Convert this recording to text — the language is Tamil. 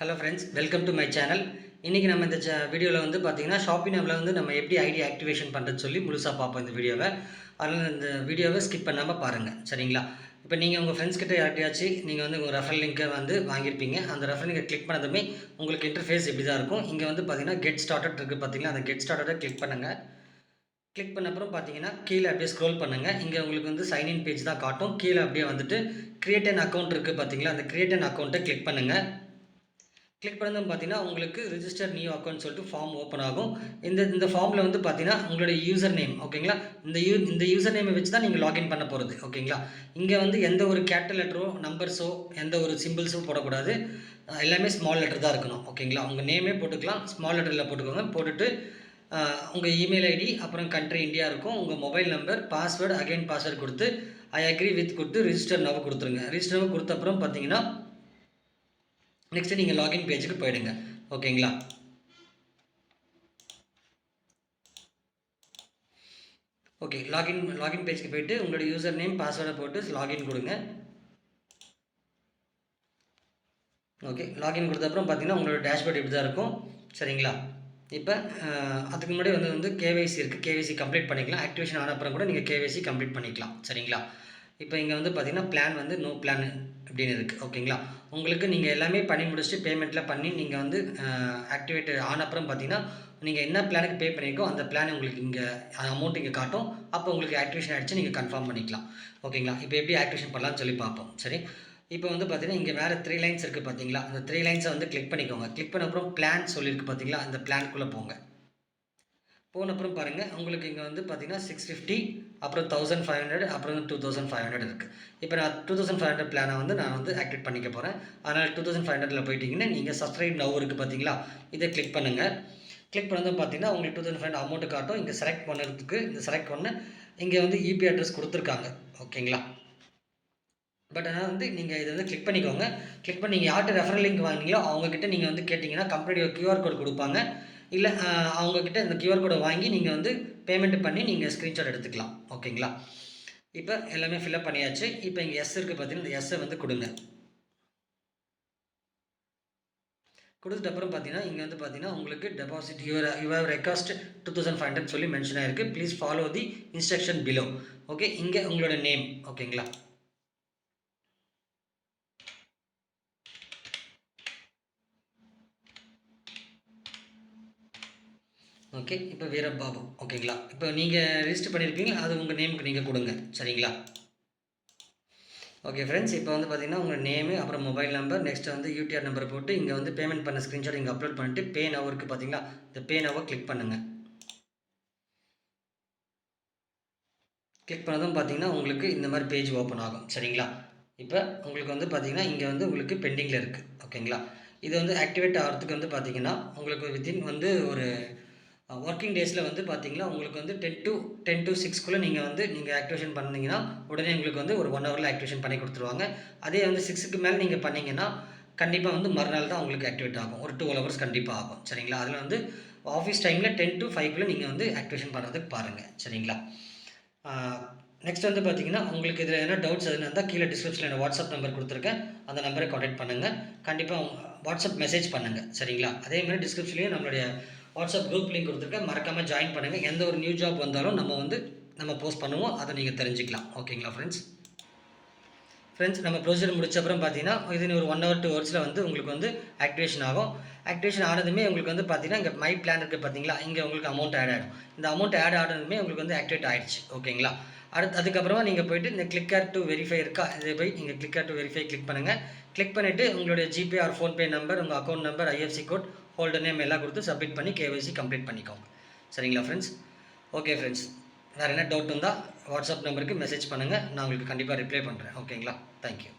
Hello friends welcome to my channel இன்றைக்கி நம்ம இந்த வீடியோவில் வந்து பார்த்தீங்கன்னா ஷாப்பிங் ஆப்பில் வந்து நம்ம எப்படி ஐடி ஆக்டிவேஷன் பண்ணுறது சொல்லி முழுசாக பார்ப்போம் இந்த வீடியோவை அதனால் இந்த வீடியோவை ஸ்கிப் பண்ணாமல் பாருங்கள் சரிங்களா? இப்போ நீங்கள் உங்கள் ஃப்ரெண்ட்ஸ் கிட்ட யார்ட்டையாச்சும் நீங்கள் வந்து உங்கள் ரெஃபரல் லிங்கை வந்து வாங்கியிருப்பீங்க. அந்த ரெஃபரல் லிங்கை கிளிக் பண்ணதுமே உங்களுக்கு இன்டர்ஃபேஸ் இப்படி தான் இருக்கும்? இங்கே வந்து பார்த்தீங்கன்னா கெட் ஸ்டார்டட் இருக்குது பார்த்தீங்களா அந்த கெட் ஸ்டார்டடை கிளிக் பண்ணுங்கள் கிளிக் பண்ண அப்புறம் பார்த்தீங்கன்னா கீழே அப்படியே ஸ்க்ரோல் பண்ணுங்கள் இங்கே உங்களுக்கு வந்து சைன்இன் பேஜ் தான் காட்டும். கீழே அப்படியே வந்துட்டு கிரியேட் அன் அக்கௌண்ட் இருக்குது பார்த்தீங்களா அந்த கிரியேட் அன் அக்கௌண்ட்டை கிளிக் பண்ணுங்கள் கிளிக் பண்ணதும் பார்த்தீங்கன்னா உங்களுக்கு ரிஜிஸ்டர் நியூ அக்கௌண்ட் சொல்லிட்டு ஃபார்ம் ஓப்பன் ஆகும். இந்த இந்த ஃபார்மில் வந்து பார்த்தீங்கன்னா உங்களுடைய யூசர் நேம் ஓகேங்களா இந்த யூ இந்த யூசர் நேமை வச்சு தான் நீங்கள் லாகின் பண்ண போகிறது ஓகேங்களா இங்கே வந்து எந்த ஒரு கேபிட்டல் லெட்டரோ நம்பர்ஸோ எந்த ஒரு சிம்பிள்ஸோ போடக்கூடாது. எல்லாமே ஸ்மால் லெட்டர் தான் இருக்கணும் ஓகேங்களா உங்கள் நேமே போட்டுக்கலாம் ஸ்மால் லெட்டரில் போட்டுக்கோங்க. போட்டுட்டு உங்கள் இமெயில் ஐடி அப்புறம் கண்ட்ரி இந்தியா இருக்கும். உங்கள் mobile number password again password கொடுத்து ஐ அக்ரி வித் கொடுத்து ரிஜிஸ்டர் நவ கொடுத்துருங்க. ரிஜிஸ்டர் நவ கொடுத்த அப்புறம் பார்த்தீங்கன்னா நெக்ஸ்ட்டு நீங்கள் லாகின் பேஜுக்கு போயிடுங்க. ஓகேங்களா ஓகே லாகின் லாகின் பேஜுக்கு போயிட்டு உங்களோட யூசர் நேம் பாஸ்வேர்டை போட்டு லாகின் கொடுங்க. ஓகே லாகின் கொடுத்த அப்புறம் பார்த்தீங்கன்னா உங்களோட டேஷ்போர்ட் இப்படி தான் இருக்கும். சரிங்களா? இப்போ அதுக்கு முன்னாடி வந்து வந்து கேவைசி இருக்குது கேவைசி கம்ப்ளீட் பண்ணிக்கலாம். ஆக்டிவேஷன் ஆன அப்புறம் கூட நீங்கள் கேவைசி கம்ப்ளீட் பண்ணிக்கலாம். சரிங்களா? இப்போ இங்கே வந்து பார்த்திங்கன்னா பிளான் வந்து நோ பிளான் அப்படின்னு இருக்குது ஓகேங்களா உங்களுக்கு நீங்கள் எல்லாமே பண்ணி முடிச்சுட்டு பேமெண்ட்டில் பண்ணி நீங்கள் வந்து ஆக்டிவேட் ஆன அப்புறம் பார்த்தீங்கன்னா நீங்கள் என்ன பிளானுக்கு பே பண்ணியிருக்கோ அந்த பிளான் உங்களுக்கு இங்கே அமௌண்ட் இங்கே காட்டும். அப்போ உங்களுக்கு ஆக்டிவேஷன் ஆகிடுச்சு நீங்கள் கன்ஃபார்ம் பண்ணிக்கலாம். ஓகேங்களா இப்போ எப்படி ஆக்டிவேஷன் பண்ணலாம்னு சொல்லி பார்ப்போம். சரி? இப்போ வந்து பார்த்தீங்கன்னா இங்கே வேறு த்ரீ லைன்ஸ் இருக்குது பார்த்தீங்களா அந்த த்ரீ லைன்ஸை வந்து கிளிக் பண்ணிக்கோங்க. கிளிக் பண்ண அப்புறம் பிளான் சொல்லியிருக்கு பார்த்தீங்களா அந்த பிளான்குள்ளே போங்க. போன அப்புறம் பாருங்கள் உங்களுக்கு இங்கே வந்து பார்த்தீங்கன்னா சிக்ஸ் ஃபிஃப்டி அப்புறம் தௌசண்ட் ஃபைவ் ஹண்ட்ரட் அப்புறம் டூ தௌசண்ட் ஃபைவ் ஹண்ட்ரட் இருக்குது இப்போ நான் டூ தௌசண்ட் ஃபைவ் ஹண்ட்ரட் பிளானை வந்து நான் வந்து ஆக்டிவேட் பண்ணிக்க போகிறேன் அதனால் டூ தௌசண்ட் ஃபைவ் ஹண்ட்ரடில் போயிட்டீங்கன்னா நீங்கள் சப்ஸ்கிரைப் நவ் இருக்குது பார்த்தீங்களா இதை கிளிக் பண்ணுங்கள் கிளிக் பண்ணதும் பார்த்தீங்கன்னா உங்களுக்கு two thousand five hundred amount காட்டும். இங்கே செலக்ட் பண்ணுறதுக்கு இந்த செலக்ட் பண்ண இங்கே வந்து இபி அட்ரஸ் கொடுத்துருக்காங்க. ஓகேங்களா? பட் ஆனால் வந்து நீங்கள் இதை வந்து கிளிக் பண்ணிக்கோங்க. கிளிக் பண்ணி நீங்கள் யார்கிட்ட ரெஃபரல் லிங்க் வாங்கினீங்களோ அவங்கக்கிட்ட நீங்கள் வந்து கேட்டிங்கன்னா கம்பெனியோட கியூஆர் கோட் கொடுப்பாங்க. இல்லை அவங்கக்கிட்ட இந்த கியூஆர் கோடை வாங்கி நீங்கள் வந்து பேமெண்ட் பண்ணி நீங்கள் ஸ்க்ரீன்ஷாட் எடுத்துக்கலாம். ஓகேங்களா? இப்போ எல்லாமே ஃபில்அப் பண்ணியாச்சு. இப்போ இங்கே எஸ் இருக்குது பார்த்தீங்கன்னா இந்த எஸ்ஸை வந்து கொடுங்க. கொடுத்துட்டு அப்புறம் பார்த்தீங்கன்னா இங்கே வந்து பார்த்தீங்கன்னா உங்களுக்கு deposit your your request two thousand five hundred சொல்லி மென்ஷன் ஆயிருக்கு. Please follow the instruction below okay இங்கே உங்களோட நேம் ஓகேங்களா? ஓகே இப்போ வீரபாபு ஓகேங்களா இப்போ நீங்கள் ரிஜிஸ்டர் பண்ணியிருக்கீங்க அது உங்கள் நேமுக்கு நீங்கள் கொடுங்க சரிங்களா? ஓகே ஃப்ரெண்ட்ஸ் இப்போ வந்து பார்த்தீங்கன்னா உங்கள் நேமு அப்புறம் மொபைல் நம்பர் நெக்ஸ்ட்டு வந்து யூடிஆர் நம்பர் போட்டு இங்கே வந்து பேமெண்ட் பண்ண ஸ்க்ரீன்ஷாட் இங்கே அப்லோட் பண்ணிட்டு பே நவருக்கு பார்த்தீங்களா இந்த பே நவர் கிளிக் பண்ணுங்கள் கிளிக் பண்ணதும் பார்த்தீங்கன்னா உங்களுக்கு இந்த மாதிரி பேஜ் ஓப்பன் ஆகும் சரிங்களா? இப்போ உங்களுக்கு வந்து பார்த்தீங்கன்னா இங்கே வந்து உங்களுக்கு பெண்டிங்கில் இருக்குது ஓகேங்களா இது வந்து ஆக்டிவேட் ஆகிறதுக்கு வந்து பார்த்தீங்கன்னா உங்களுக்கு வித்தின் வந்து ஒரு ஒர்க்கிங் டேஸில் வந்து பார்த்தீங்கன்னா உங்களுக்கு வந்து டென் டு டென் டு சிக்ஸ்க்குள்ளே நீங்கள் வந்து நீங்கள் ஆக்டிவேஷன் பண்ணிங்கன்னா உடனே உங்களுக்கு வந்து ஒரு ஒன் ஹவரில் ஆக்டிவேஷன் பண்ணி கொடுத்துருவாங்க. அதே வந்து சிக்ஸுக்கு மேலே நீங்கள் பண்ணீங்கன்னா கண்டிப்பாக வந்து மறுநாள் தான் உங்களுக்கு ஆக்டிவேட் ஆகும். ஒரு டூ ஹவர்ஸ் கண்டிப்பாக ஆகும். சரிங்களா? அதில் வந்து ஆஃபீஸ் டைமில் டென் டு ஃபைவ்க்குள்ளே நீங்கள் வந்து ஆக்டிவேஷன் பண்ணுறதுக்கு பாருங்கள் சரிங்களா? நெக்ஸ்ட் வந்து பார்த்தீங்கன்னா உங்களுக்கு இதில் என்ன டவுட்ஸ் எதுனா இருந்தால் கீழே டிஸ்கிரிப்ஷனில் வாட்ஸ்அப் நம்பர் கொடுத்துருக்கேன். அந்த நம்பரை காண்டாக்ட் பண்ணுங்கள் கண்டிப்பாக வாட்ஸ்அப் மெசேஜ் பண்ணுங்கள் சரிங்களா? அதே மாதிரி டிஸ்கிரிப்ஷன்லேயும் நம்மளுடைய வாட்ஸ்அப் குரூப் லிங்க் கொடுத்துருக்கேன். மறக்காமல் ஜாயின் பண்ணுங்கள் எந்த ஒரு நியூ ஜாப் வந்தாலும் நம்ம வந்து நம்ம போஸ்ட் பண்ணுவோம். அதை நீங்கள் தெரிஞ்சுக்கலாம். ஓகேங்களா ஃப்ரெண்ட்ஸ் ஃப்ரெண்ட்ஸ் நம்ம ப்ரொசீஜர் முடிச்ச அப்புறம் பார்த்தீங்கன்னா இது ஒரு ஒன் ஹவர் டூ ஹவர்ஸில் வந்து உங்களுக்கு வந்து ஆக்டிவேஷன் ஆகும். ஆக்டிவேஷன் ஆனதுமே உங்களுக்கு வந்து பார்த்தீங்கன்னா இங்கே மை பிளான் இருக்குது பார்த்தீங்களா இங்கே உங்களுக்கு அமௌண்ட் ஆட் ஆகிடும் இந்த அமௌண்ட் ஆட் ஆனதுமே உங்களுக்கு வந்து ஆக்டிவேட் ஆகிடுச்சு ஓகேங்களா அடுத்து அதுக்கப்புறமா நீங்கள் போயிட்டு இந்த கிளிக்கர் டு வெரிஃபை இருக்கா? இதை போய் நீங்கள் click here to verify click பண்ணுங்கள் கிளிக் பண்ணிவிட்டு உங்களுடைய ஜிபே ஆர் ஃபோன்பே நம்பர் உங்கள் account number IFSC code holder name எல்லாம் கொடுத்து சப்மிட் பண்ணி கேஒய்சி கம்ப்ளீட் பண்ணிக்கோங்க. சரிங்களா ஃப்ரெண்ட்ஸ் ஓகே ஃப்ரெண்ட்ஸ் வேறு என்ன டவுட் இருந்தால் வாட்ஸ்அப் நம்பருக்கு மெசேஜ் பண்ணுங்கள் நான் உங்களுக்கு கண்டிப்பாக ரிப்ளை பண்ணுறேன் ஓகேங்களா தேங்க்யூ